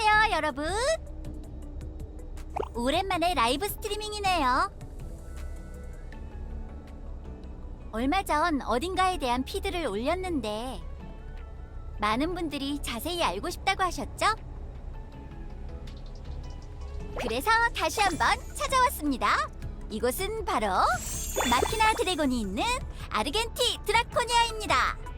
안녕하세요, 여러분. 오랜만에 라이브 스트리밍이네요. 얼마 전 어딘가에 대한 피드를 올렸는데 많은 분들이 자세히 알고 싶다고 하셨죠? 그래서 다시 한번 찾아왔습니다. 이곳은 바로 마키나 드래곤이 있는 아르겐티 드라코니아입니다.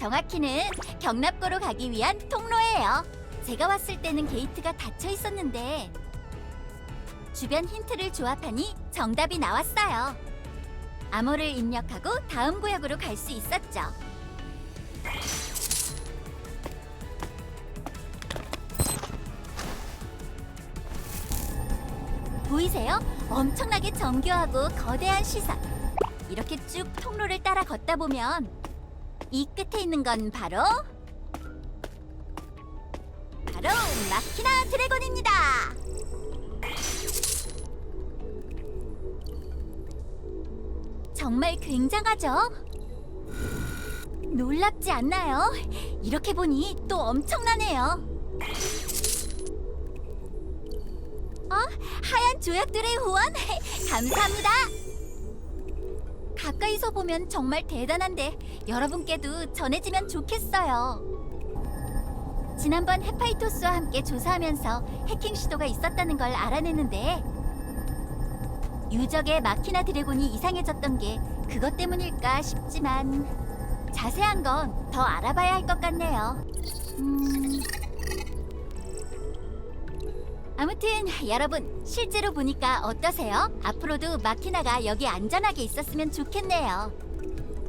정확히는 경납고로 가기 위한 통로예요. 제가 왔을 때는 게이트가 닫혀 있었는데 주변 힌트를 조합하니 정답이 나왔어요. 암호를 입력하고 다음 구역으로 갈 수 있었죠. 보이세요? 엄청나게 정교하고 거대한 시선. 이렇게 쭉 통로를 따라 걷다 보면 이 끝에 있는 건 바로 바로 마키나 드래곤입니다. 정말 굉장하죠? 놀랍지 않나요? 이렇게 보니 또 엄청나네요. 어? 하얀 조약들의 후원 감사합니다. 보면 정말 대단한데 여러분께도 전해지면 좋겠어요. 지난번 헤파이토스와 함께 조사하면서 해킹 시도가 있었다는 걸 알아냈는데 유적의 마키나 드래곤이 이상해졌던 게 그것 때문일까 싶지만 자세한 건 더 알아봐야 할 것 같네요. 음... 아무튼 여러분 실제로 보니까 어떠세요? 앞으로도 마키나가 여기 안전하게 있었으면 좋겠네요.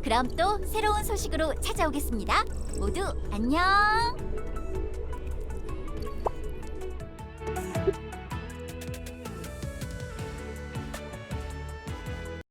그럼 또 새로운 소식으로 찾아오겠습니다. 모두 안녕.